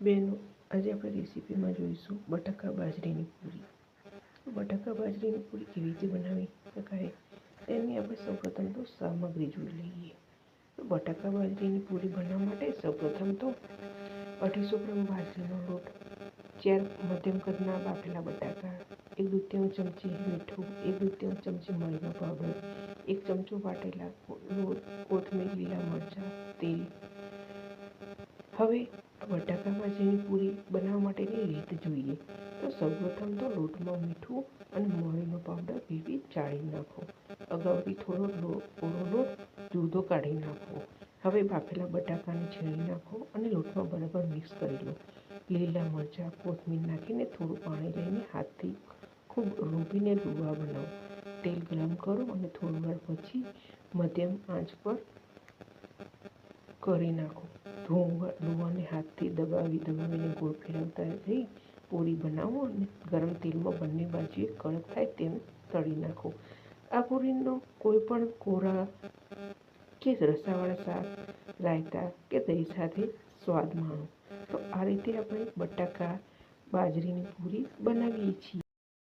બેનો, આજે આપણે રેસીપીમાં જોઈશું બટાકા બાજરીની પૂરી. બટાકા બાજરીની પૂરી કેવી રીતે બનાવી? શકાય તેની આપણે સૌપ્રથમ તો સામગ્રી જોઈ લઈએ. તો બટાકા બાજરીની પૂરી બનાવવા માટે સૌપ્રથમ તો અઢીસો ગ્રામ બાજરીનો લોટ, ચાર મધ્યમ કદના બાફેલા બટાકા, એક દૂધિયાનું ચમચી મીઠું, એક દૂધિયાનું ચમચી મરીનો પાવડર, એક ચમચો વાટેલા લોટ, કોથમીર, લીલા મરચાં, તેલ. હવે બટાકા ભાજીની પૂરી બનાવવા માટેની રીત જોઈએ. તો સૌપ્રથમ તો લોટમાં મીઠું અને મરીનો પાવડર ભેગી ચાળી નાખો. અગાઉથી થોડો ઓળો લોટ જુદો કાઢી નાખો. હવે બાફેલા બટાકાને છીણી નાખો અને લોટમાં બરાબર મિક્સ કરી લો. લીલા મરચાં, કોથમીર નાખીને થોડું પાણી લઈને હાથથી ખૂબ રૂંબીને લુવા બનાવો. તેલ ગરમ કરો અને થોડી વાર પછી મધ્યમ આંચ પર કરી નાખો. ધોવા લુવાને હાથથી દબાવી દબાવીને ગોળ ફેરવતા જઈ પૂરી બનાવો અને ગરમ તેલમાં બંને બાજુએ કડક થાય તેમ તળી નાખો. આ પૂરીનો કોઈ પણ કોરા કે રસાવાળા શાક, રાયતા કે દહીં સાથે સ્વાદ માણો. તો આ રીતે આપણે બટાકા, બાજરીની પૂરી બનાવીએ છીએ.